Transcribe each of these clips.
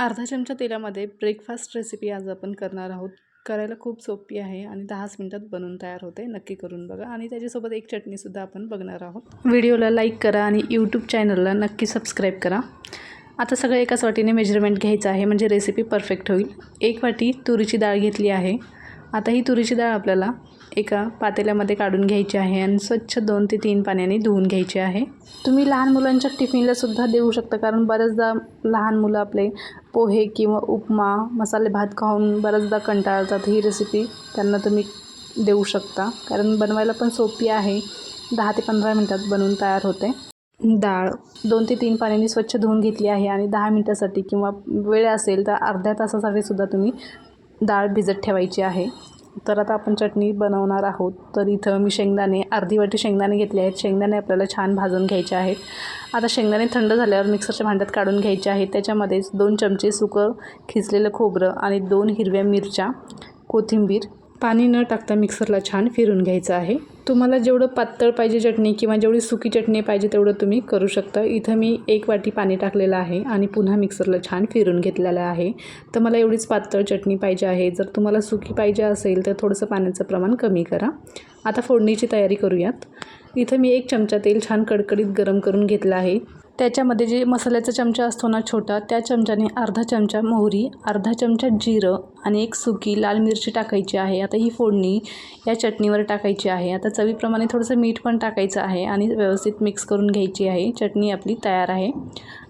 अर्धा चमचा तेलामध्ये ब्रेकफास्ट रेसिपी आज आपण करणार आहोत. करायला खूप सोपी आहे आणि दहाच मिनटात बनवून तयार होते. नक्की करून बघा. आणि त्याच्यासोबत एक चटणीसुद्धा आपण बघणार आहोत. व्हिडिओला लाईक करा आणि यूट्यूब चॅनलला नक्की सबस्क्राईब करा. आता सगळं एकाच वाटीने मेजरमेंट घ्यायचं आहे. म्हणजे रेसिपी परफेक्ट होईल. एक वाटी तुरीची डाळ घेतली आहे. आता ही तुरीची डाळ आपल्याला एका पातेल्यामध्ये काढून घ्यायची आहे आणि स्वच्छ दोन ते तीन पाण्याने धुवून घ्यायची आहे. तुम्ही लहान मुलांच्या टिफिनलासुद्धा देऊ शकता कारण बऱ्याचदा लहान मुलं आपले पोहे किंवा उपमा मसाले भात खाऊन बऱ्याचदा कंटाळतात. ही रेसिपी त्यांना तुम्ही देऊ शकता कारण बनवायला पण सोपी आहे. दहा ते पंधरा मिनटात बनवून तयार होते. डाळ दोन ते तीन पाण्याने स्वच्छ धुवून घेतली आहे आणि दहा मिनटासाठी किंवा वेळ असेल तर अर्ध्या तासासाठी सुद्धा तुम्ही डाळ भिजत ठेवायची आहे. तर आता आपण चटणी बनवणार आहोत. तर इथं मी शेंगदाणे अर्धी वाटी शेंगदाणे घेतले आहेत. शेंगदाणे आपल्याला छान भाजून घ्यायचे आहेत. आता शेंगदाणे थंड झाल्यावर मिक्सरच्या भांड्यात काढून घ्यायचे आहेत. त्याच्यामध्येच दोन चमचे सुकं खिचलेलं खोबरं आणि दोन हिरव्या मिरच्या कोथिंबीर. पाणी न टाकता मिक्सरला छान फिरून घ्यायचं आहे. तुम्हाला जेवढं पातळ पाहिजे चटणी किंवा जेवढी सुकी चटणी पाहिजे तेवढं तुम्ही करू शकता. इथं मी एक वाटी पाणी टाकलेलं आहे आणि पुन्हा मिक्सरला छान फिरून घेतलेलं आहे. तर मला एवढीच पातळ चटणी पाहिजे आहे. जर तुम्हाला सुकी पाहिजे असेल तर थोडंसं पाण्याचं प्रमाण कमी करा. आता फोडणीची तयारी करूयात. इथं मी एक चमचा तेल छान कडकडीत गरम करून घेतलं आहे. त्याच्यामध्ये जे मसाल्याचा चमचा असतो ना छोटा त्या चमच्याने अर्धा चमचा मोहरी अर्धा चमचा जिरं आणि एक सुकी लाल मिरची टाकायची आहे. आता ही फोडणी या चटणीवर टाकायची आहे. आता चवीप्रमाणे थोडंसं मीठ पण टाकायचं आहे आणि व्यवस्थित मिक्स करून घ्यायची आहे. चटणी आपली तयार आहे.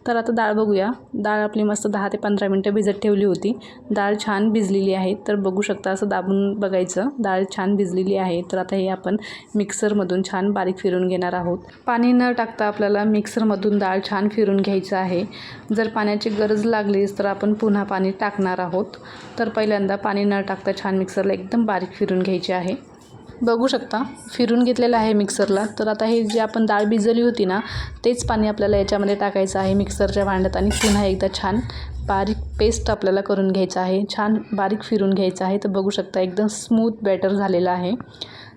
तर आता डाळ बघूया. डाळ आपली मस्त दहा ते पंधरा मिनटं भिजत ठेवली होती. डाळ छान भिजलेली आहे. तर बघू शकता असं दाबून बघायचं. डाळ छान भिजलेली आहे. तर आता हे आपण मिक्सरमधून छान बारीक फिरून घेणार आहोत. पाणी न टाकता आपल्याला मिक्सरमधून डाळ छान फिरून घ्यायचं आहे. जर पाण्याची गरज लागलीच तर आपण पुन्हा पाणी टाकणार आहोत. तर पहिल्यांदा पाणी न टाकता छान मिक्सरला एकदम बारीक फिरून घ्यायची आहे. बघू शकता. फिरून घेतलेलं आहे मिक्सरला. तर आता हे जे आपण डाळ भिजवली होती ना तेच पाणी आपल्याला याच्यामध्ये टाकायचं आहे मिक्सरच्या भांड्यात आणि पुन्हा एकदा छान बारीक पेस्ट आपल्याला करून घ्यायचं आहे. छान बारीक फिरून घ्यायचं आहे. तर बघू शकता एकदम स्मूथ बॅटर झालेलं आहे.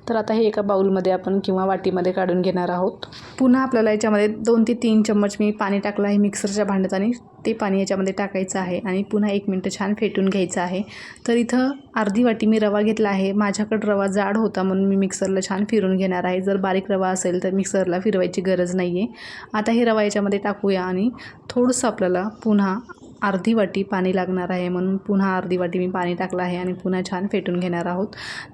तर आता हे एका बाऊलमध्ये आपण किंवा वाटीमध्ये काढून घेणार आहोत. पुन्हा आपल्याला याच्यामध्ये दोन ते तीन चम्मच मी पाणी टाकलं आहे मिक्सरच्या भांड्यात आणि ते पाणी याच्यामध्ये टाकायचं आहे आणि पुन्हा एक मिनटं छान फेटून घ्यायचं आहे. तर इथं अर्धी वाटी मी रवा घेतला आहे. माझ्याकडं रवा जाड होता म्हणून मी मिक्सरला छान फिरून घेणार आहे. जर बारीक रवा असेल तर मिक्सरला फिरवायची गरज नाही आहे आता हे रवा याच्यामध्ये टाकूया आणि थोडंसं आपल्याला पुन्हा अर्धी वाटी पाणी लागणार आहे म्हणून पुन्हा अर्धी वाटी मी पाणी टाकलं आहे आणि पुन्हा छान फेटून घेणार आहोत.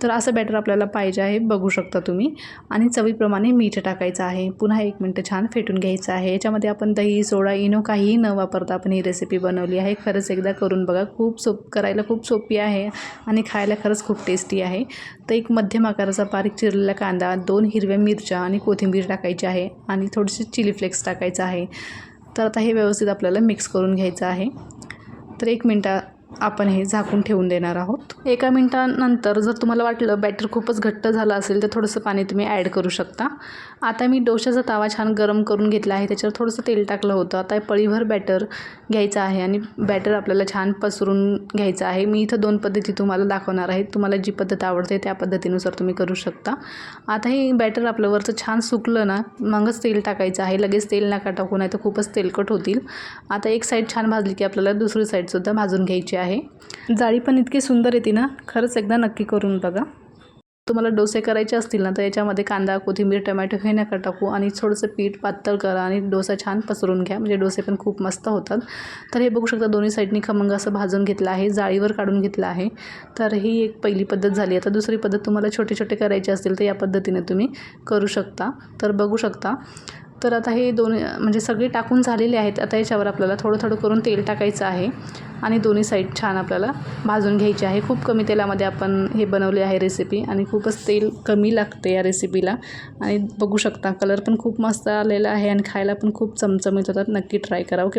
तर असं बॅटर आपल्याला पाहिजे आहे बघू शकता तुम्ही. आणि चवीप्रमाणे मीठ टाकायचं आहे. पुन्हा एक मिनटं छान फेटून घ्यायचं आहे. याच्यामध्ये आपण दही सोडा इनो काहीही न वापरता आपण ही रेसिपी बनवली आहे. खरंच एकदा करून बघा. खूप सोप करायला खूप सोपी आहे आणि खायला खरंच खूप टेस्टी आहे. तर एक मध्यम आकाराचा बारीक चिरलेला कांदा दोन हिरव्या मिरच्या आणि कोथिंबीर टाकायची आहे आणि थोडीशी चिली फ्लेक्स टाकायचं आहे. तर आता हे व्यवस्थित आपल्याला मिक्स करून घ्यायचं आहे. तर एक मिनटा आपण हे झाकून ठेवून देणार आहोत. एका मिनटानंतर जर तुम्हाला वाटलं बॅटर खूपच घट्ट झालं असेल तर थोडंसं पाणी तुम्ही ॲड करू शकता. आता मी डोशाचा तवा छान गरम करून घेतला आहे त्याच्यावर थोडंसं तेल टाकलं होतं. आता पळीभर बॅटर घ्यायचं आहे आणि बॅटर आपल्याला छान पसरून घ्यायचं आहे. मी इथं दोन पद्धती तुम्हाला दाखवणार आहे. तुम्हाला जी पद्धत आवडते त्या पद्धतीनुसार तुम्ही करू शकता. आता हे बॅटर आपलं वरचं छान सुकलं ना मगच तेल टाकायचं आहे. लगेच तेल नका टाकू नाही तर खूपच तेलकट होतील. आता एक साईड छान भाजली की आपल्याला दुसरी साईडसुद्धा भाजून घ्यायची आहे. जाळी पण इतकी सुंदर येते ना. खरंच एकदा नक्की करून बघा. तुम्हाला डोसे करायचे असतील ना तर याच्यामध्ये कांदा कोथिंबीर टमॅटो हे नका टाकू आणि थोडंसं पीठ पातळ करा आणि डोसा छान पसरून घ्या. म्हणजे डोसे पण खूप मस्त होतात. तर हे बघू शकता दोन्ही साईडनी खमंग असं भाजून घेतलं आहे. जाळीवर काढून घेतलं आहे. तर ही एक पहिली पद्धत झाली. आता दुसरी पद्धत तुम्हाला छोटे छोटे करायचे असतील तर या पद्धतीने तुम्ही करू शकता. तर बघू शकता तर आता हे दोन म्हणजे सगळे टाकून झालेले आहेत. आता याच्यावर आपल्याला थोडं थोडं करून तेल टाकायचं आहे. आणि दोन्ही साईड छान आपल्याला भाजून घ्यायची आहे. खूप कमी तेलामध्ये आपण हे बनवले आहे रेसिपी आणि खूपच तेल कमी लागते या रेसिपीला आणि बघू शकता कलर पण खूप मस्त आलेला आहे आणि खायला पण खूप चमचमीत होतात. नक्की ट्राय करा. ओके